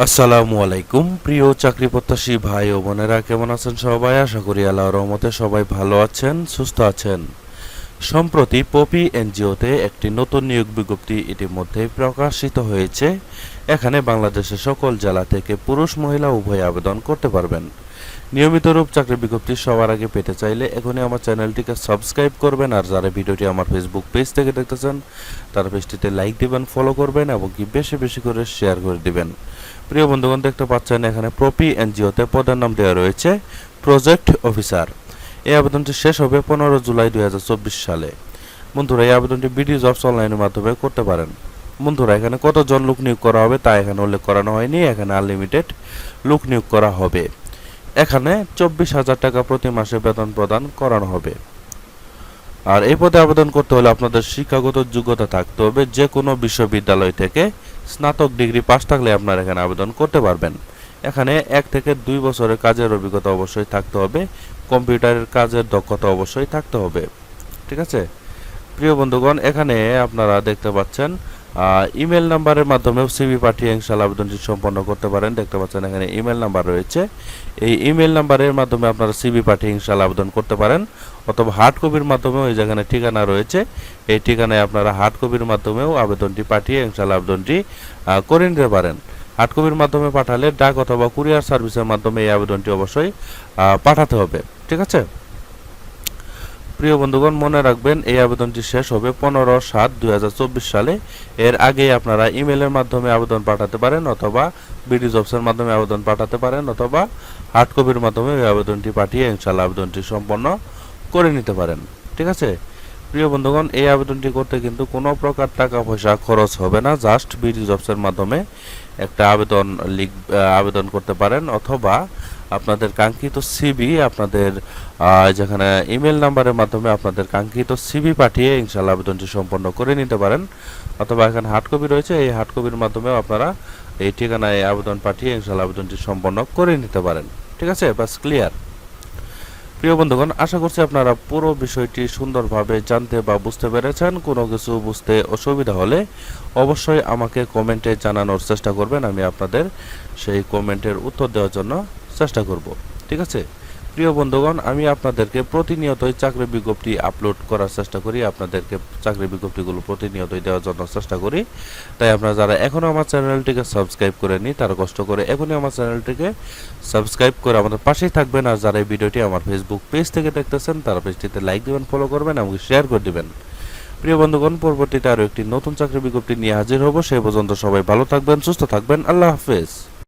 আসসালামু আলাইকুম, প্রিয় চাকরি প্রত্যাশী ভাই ও বোনেরা, কেমন আছেন সবাই? আশা করি আল্লাহর রহমতে সবাই ভালো আছেন, সুস্থ আছেন। সম্প্রতি পপি এনজিওতে একটি নতুন নিয়োগ বিজ্ঞপ্তি ইতিমধ্যে প্রকাশিত হয়েছে। এখানে বাংলাদেশের সকল জেলা থেকে পুরুষ, মহিলা উভয় আবেদন করতে পারবেন। নিয়মিত রূপ চাকরি বিজ্ঞপ্তি সবার আগে পেতে চাইলে এখনই আমার চ্যানেলটিকে সাবস্ক্রাইব করবেন, আর যারা ভিডিওটি আমার ফেসবুক পেজ থেকে দেখতেছেন, তারা পেজটিতে লাইক দিবেন ফলো করবেন, এবং কি বেশি বেশি করে শেয়ার করে দিবেন। প্রিয় বন্ধুগণ, দেখতে পাচ্ছেন এখানে প্রপি এনজিওতে পদের নাম দেওয়া রয়েছে প্রজেক্ট অফিসার এই আবেদনটি শেষ হবে পনেরো জুলাই দুই সালে। বন্ধুরা, এই আবেদনটি বিডি জবস অনলাইনের মাধ্যমে করতে পারেন। বন্ধুরা, এখানে কতজন লোক নিয়োগ করা হবে তা এখানে উল্লেখ করানো হয়নি। এখানে আনলিমিটেড লোক নিয়োগ করা হবে। এখানে চব্বিশ হাজার টাকা প্রতি মাসে বেতন প্রদান করানো হবে। আর এই পদে আবেদন করতে হলে আপনাদের শিক্ষাগত যোগ্যতা থাকতে হবে। যে কোনো বিশ্ববিদ্যালয় থেকে স্নাতক ডিগ্রি পাশ থাকলে আপনারা এখানে আবেদন করতে পারবেন। এখানে এক থেকে দুই বছরের কাজের অভিজ্ঞতা অবশ্যই থাকতে হবে। কম্পিউটারের কাজের দক্ষতা অবশ্যই থাকতে হবে। ঠিক আছে? প্রিয় বন্ধুগণ, এখানে আপনারা দেখতে পাচ্ছেন ইমেল নাম্বারের মাধ্যমেও সিভি পাঠিয়ে ইনশাল্লাহ আবেদনটি সম্পন্ন করতে পারেন। দেখতে পাচ্ছেন এখানে ইমেল নাম্বার রয়েছে। এই ইমেল নাম্বারের মাধ্যমে আপনারা সিভি পাঠিয়ে ইনশাল্লাহ আবেদন করতে পারেন, অথবা হার্ড কপির মাধ্যমেও এই যেখানে ঠিকানা রয়েছে, এই ঠিকানায় আপনারা হার্ড কপির মাধ্যমেও আবেদনটি পাঠিয়ে ইনশাল্লাহ আবেদনটি করে নিতে পারেন। হার্ড কপির মাধ্যমে পাঠালে ডাক অথবা কুরিয়ার সার্ভিসের মাধ্যমে এই আবেদনটি অবশ্যই পাঠাতে হবে। ঠিক আছে? প্রিয় বন্ধুগণ, মনে রাখবেন এই আবেদনটি শেষ হবে পনেরো সাত দুই সালে। এর আগে আপনারা ইমেলের মাধ্যমে আবেদন পাঠাতে পারেন অথবা বিডি জবসের মাধ্যমে আবেদন পাঠাতে পারেন অথবা হার্ড কপির মাধ্যমে এই আবেদনটি পাঠিয়ে ইনশাল্লাহ আবেদনটি সম্পন্ন করে নিতে পারেন। ঠিক আছে? প্রিয় বন্ধুগণ, এই আবেদনটি করতে কিন্তু কোনো প্রকার টাকা পয়সা খরচ হবে না। জাস্ট বিডি জবসের মাধ্যমে একটা আবেদন লিখ আবেদন করতে পারেন অথবা আপনাদের কাঙ্ক্ষিত সিবি আপনাদের যেখানে ইমেল নাম্বারের মাধ্যমে আপনাদের কাঙ্ক্ষিত সিবি পাঠিয়ে ইনশাল্লাহ আবেদনটি সম্পন্ন করে নিতে পারেন। অথবা এখানে হার্ড কপি রয়েছে, এই হার্ড কপির মাধ্যমেও আপনারা এই ঠিকানায় আবেদন পাঠিয়ে ইনশাল্লাহ আবেদনটি সম্পন্ন করে নিতে পারেন। ঠিক আছে? বাস ক্লিয়ার প্রিয় বন্ধুগণ, আশা করছি আপনারা পুরো বিষয়টি সুন্দরভাবে জানতে বা বুঝতে পেরেছেন। কোনো কিছু বুঝতে অসুবিধা হলে অবশ্যই আমাকে কমেন্টে জানানোর চেষ্টা করবেন। আমি আপনাদের সেই কমেন্টের উত্তর দেওয়ার জন্য চেষ্টা করব। ঠিক আছে? প্রিয় বন্ধুগণ, আমি আপনাদেরকে প্রতিনিয়তই চাকরি বিজ্ঞপ্তি আপলোড করার চেষ্টা করি। আপনাদেরকে চাকরি বিজ্ঞপ্তিগুলো প্রতিনিয়তই দেওয়ার জন্য চেষ্টা করি। তাই আপনারা যারা এখনও আমার চ্যানেলটিকে সাবস্ক্রাইব করে করেনি তারা কষ্ট করে এখনই আমার চ্যানেলটিকে সাবস্ক্রাইব করে আমাদের পাশেই থাকবেন। আর যারা এই ভিডিওটি আমার ফেসবুক পেজ থেকে দেখতেছেন, তারা পেজটিতে লাইক দিবেন ফলো করবেন এবং শেয়ার করে দেবেন। প্রিয় বন্ধুগণ, পরবর্তীতে আরও একটি নতুন চাকরি বিজ্ঞপ্তি নিয়ে হাজির হব। সেই পর্যন্ত সবাই ভালো থাকবেন, সুস্থ থাকবেন। আল্লাহ হাফেজ।